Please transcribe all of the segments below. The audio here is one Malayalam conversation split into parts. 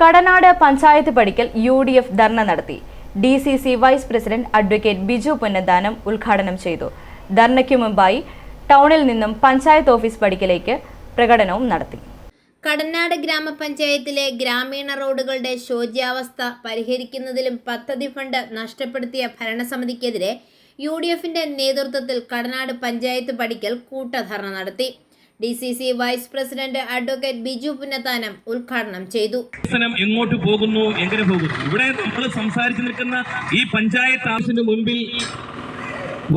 കടനാട് പഞ്ചായത്ത് പടിക്കൽ യു ഡി എഫ് ധർണ നടത്തി. D C C vice president advocate Biju Punnathanam ഉദ്ഘാടനം ചെയ്തു. ധർണയ്ക്കു മുമ്പായി ടൗണിൽ നിന്നും പഞ്ചായത്ത് ഓഫീസ് പടിക്കലേക്ക് പ്രകടനവും നടത്തി. കടനാട് ഗ്രാമപഞ്ചായത്തിലെ ഗ്രാമീണ റോഡുകളുടെ ശോച്യാവസ്ഥ പരിഹരിക്കുന്നതിലും പദ്ധതി ഫണ്ട് നഷ്ടപ്പെടുത്തിയ ഭരണസമിതിക്കെതിരെ യു ഡി എഫിന്റെ നേതൃത്വത്തിൽ കടനാട് പഞ്ചായത്ത് പടിക്കൽ കൂട്ടധർണ നടത്തി. D C C vice president advocate Biju Punnathanam ഉദ്ഘാടനം ചെയ്തു. എങ്ങോട്ട് പോകുന്നു എങ്ങനെ പോകുന്നു? ഇവിടെ നമ്മൾ സംസാരിച്ചു നിൽക്കുന്ന ഈ പഞ്ചായത്ത് ആവശ്യത്തിന് മുൻപിൽ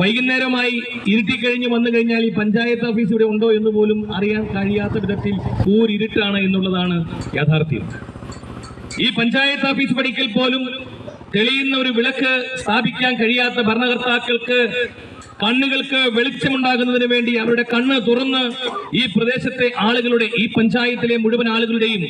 വൈകുന്നേരമായി ഇരുട്ടി ഇരുട്ടിക്കഴിഞ്ഞ് വന്നു കഴിഞ്ഞാൽ ഈ പഞ്ചായത്ത് ഓഫീസ് ഇവിടെ ഉണ്ടോ എന്ന് പോലും അറിയാൻ കഴിയാത്ത വിധത്തിൽ ഊരിട്ടാണ് എന്നുള്ളതാണ് യാഥാർത്ഥ്യം. ഈ പഞ്ചായത്ത് ഓഫീസ് പഠിക്കൽ പോലും തെളിയുന്ന ഒരു വിളക്ക് സ്ഥാപിക്കാൻ കഴിയാത്ത ഭരണകർത്താക്കൾക്ക് കണ്ണുകൾക്ക് വെളിച്ചമുണ്ടാകുന്നതിന് വേണ്ടി അവരുടെ കണ്ണ് തുറന്ന് ഈ പ്രദേശത്തെ ആളുകളുടെ ഈ പഞ്ചായത്തിലെ മുഴുവൻ ആളുകളുടെയും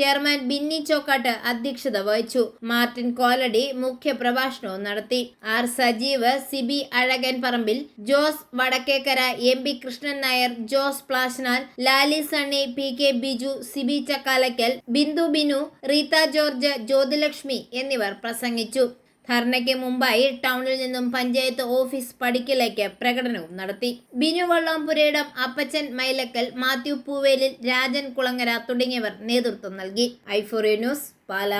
ചെയർമാൻ ബിന്നി ചോക്കാട്ട് അധ്യക്ഷത വഹിച്ചു. മാർട്ടിൻ കോലടി മുഖ്യ പ്രഭാഷണവും നടത്തി. R Sajeev Sibi Azhakan Parambil Jose Vadakkekara M P Krishnan Nair Jose Plasnal Lali Sunny P K Biju Sibi Chakkalakkal Bindu Binu Reetha George Jyothilakshmi എന്നിവർ പ്രസംഗിച്ചു. ധർണയ്ക്ക് മുമ്പായി ടൗണിൽ നിന്നും പഞ്ചായത്ത് ഓഫീസ് പടിക്കലേക്ക് പ്രകടനവും നടത്തി. ബിനു വള്ളാംപുരയിടം അപ്പച്ചൻ മൈലക്കൽ മാത്യു പൂവേലിൽ രാജൻ കുളങ്ങര തുടങ്ങിയവർ നേതൃത്വം നൽകി. Euphoria news Pala.